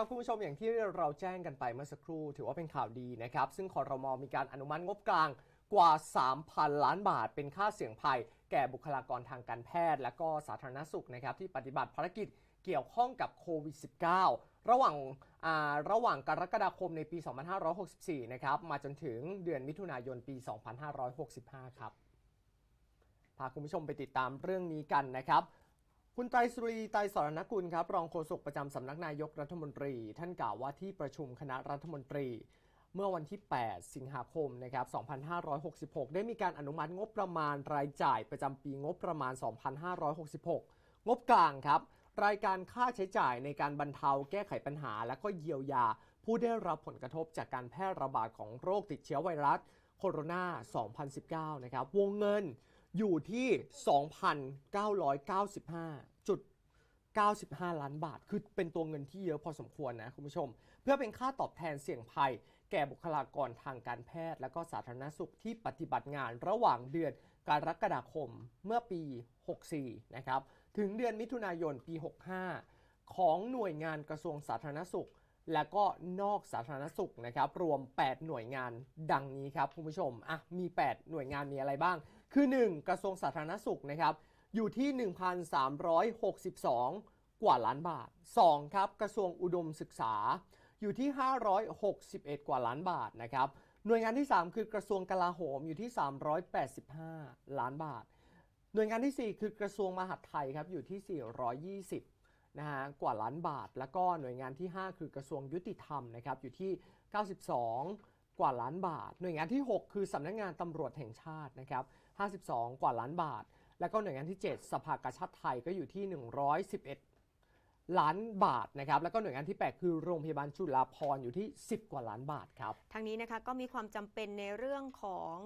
ครับคุณผู้ชมอย่างที่เราแจ้งกันไปเมื่อสักครู่ ถือว่าเป็นข่าวดีนะครับ ซึ่งคอรมอมีการอนุมัติงบกลางกว่า 3,000 ล้านบาท เป็นค่าเสี่ยงภัย แก่บุคลากรทางการแพทย์ และก็สาธารณสุขนะครับที่ปฏิบัติภารกิจเกี่ยวข้องกับโควิด -19 ระหว่างระหว่างกรกฎาคมในปี 2564 นะครับ มาจนถึงเดือนมิถุนายนปี 2565 ครับ พาคุณผู้ชมไปติดตามเรื่องนี้กันนะครับ คุณไตรสุรีไตรสรณกุลครับ รองโฆษกประจำสำนักนายกรัฐมนตรี ท่านกล่าวว่าที่ประชุมคณะรัฐมนตรี เมื่อวันที่ 8 สิงหาคมนะครับ 2566 ได้มีการอนุมัติงบประมาณรายจ่ายประจำปีงบประมาณ 2566 งบกลางครับ รายการค่าใช้จ่ายในการบรรเทาแก้ไขปัญหา และก็เยียวยา ผู้ได้รับผลกระทบจากการแพร่ระบาดของโรคติดเชื้อไวรัสโคโรนา 2019 นะครับ วงเงิน อยู่ที่ 2,995.95 ล้านบาท คือเป็นตัวเงินที่เยอะพอสมควรนะคุณผู้ชม เพื่อเป็นค่าตอบแทนเสี่ยงภัย แก่บุคลากรทางการแพทย์ และก็สาธารณสุขที่ปฏิบัติงานระหว่างเดือนกรกฎาคมเมื่อปี 64 นะครับ ถึงเดือนมิถุนายนปี 65 ของหน่วยงานกระทรวงสาธารณสุข และก็นอกสาธารณสุขนะครับ รวม 8 หน่วยงานดังนี้ครับคุณผู้ชม อะ มี 8 หน่วยงานมีอะไรบ้าง คือ 1 กระทรวงสาธารณสุขนะครับอยู่ที่ 1,362 กว่าล้านบาท 2 ครับ กระทรวงอุดมศึกษาอยู่ที่ 561 กว่าล้านบาทนะครับหน่วยงานที่ 3 คือกระทรวงกลาโหมอยู่ที่ 385 ล้านบาท หน่วยงานที่ 4 คือกระทรวงมหาดไทยครับอยู่ที่ 420 นะฮะกว่าล้านบาท แล้วก็หน่วยงานที่ 5 คือกระทรวงยุติธรรมนะครับอยู่ที่ 92 กว่าล้านบาท หน่วยงานที่ 6 คือสำนักงานตำรวจแห่งชาตินะครับ 52 กว่าล้านบาท แล้วก็หน่วยงานที่ 7 สภากาชาติไทยก็อยู่ที่ 111 ล้านบาทนะครับ แล้วก็หน่วยงานที่ 8 คือโรงพยาบาลจุฬาภรณ์อยู่ที่ 10 กว่าล้านบาทครับ ทางนี้นะคะก็มีความจำเป็นในเรื่องของ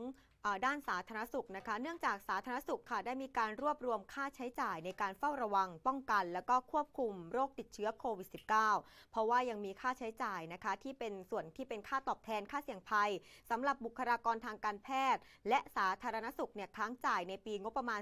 ด้านสาธารณสุขนะคะ เนื่องจากสาธารณสุขค่ะได้มีการรวบรวมค่าใช้จ่ายในการเฝ้าระวัง ป้องกัน และก็ควบคุมโรคติดเชื้อโควิด -19 เพราะว่ายังมีค่าใช้จ่ายนะคะที่เป็นส่วนที่เป็นค่าตอบแทนค่าเสี่ยงภัยสำหรับบุคลากรทางการแพทย์ และสาธารณสุขเนี่ยค้างจ่ายในปีงบประมาณ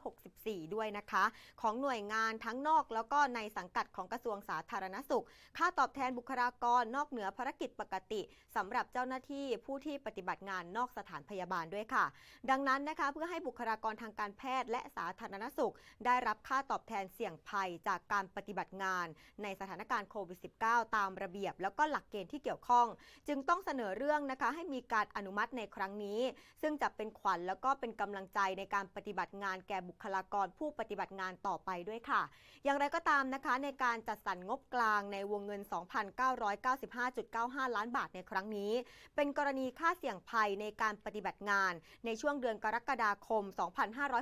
2564 ด้วยนะคะ ของหน่วยงานทั้งนอกแล้วก็ในสังกัดของกระทรวงสาธารณสุข ค่าตอบแทนบุคลากรนอกเหนือภารกิจปกติสำหรับเจ้าหน้าที่ผู้ที่ปฏิบัติงานนอกสถานพยาบาลด้วยค่ะ ดังนั้นนะคะเพื่อให้บุคลากรทางการแพทย์และสาธารณสุข ได้รับค่าตอบแทนเสี่ยงภัยจากการปฏิบัติงาน ในสถานการณ์โควิด -19 ตามระเบียบ แล้วก็หลักเกณฑ์ที่เกี่ยวข้อง จึงต้องเสนอเรื่องนะคะให้มีการอนุมัติในครั้งนี้ ซึ่งจะเป็นขวัญแล้วก็เป็นกำลังใจในการปฏิบัติงานแก่บุคลากรผู้ปฏิบัติงานต่อไปด้วยค่ะ อย่างไรก็ตามนะคะในการจัดสรรงบกลางในวงเงิน 2,995.95 ล้านบาทในครั้งนี้ เป็นกรณีค่าเสี่ยงภัยในการปฏิบัติงาน ในช่วงเดือนกรกฎาคม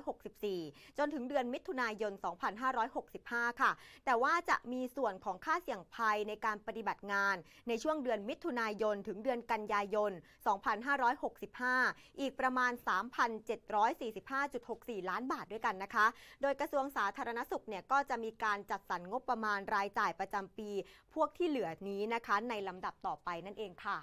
2564 จนถึงเดือนมิถุนายน 2565 ค่ะ แต่ว่าจะมีส่วนของค่าเสี่ยงภัยในการปฏิบัติงาน ในช่วงเดือนมิถุนายน ถึงเดือนกันยายน 2565 อีกประมาณ 3,745.64 ล้านบาทด้วยกันนะคะ โดยกระทรวงสาธารณสุขเนี่ยก็จะมีการจัดสรรงบประมาณรายจ่ายประจำปี พวกที่เหลือนี้นะคะในลำดับต่อไปนั่นเองค่ะ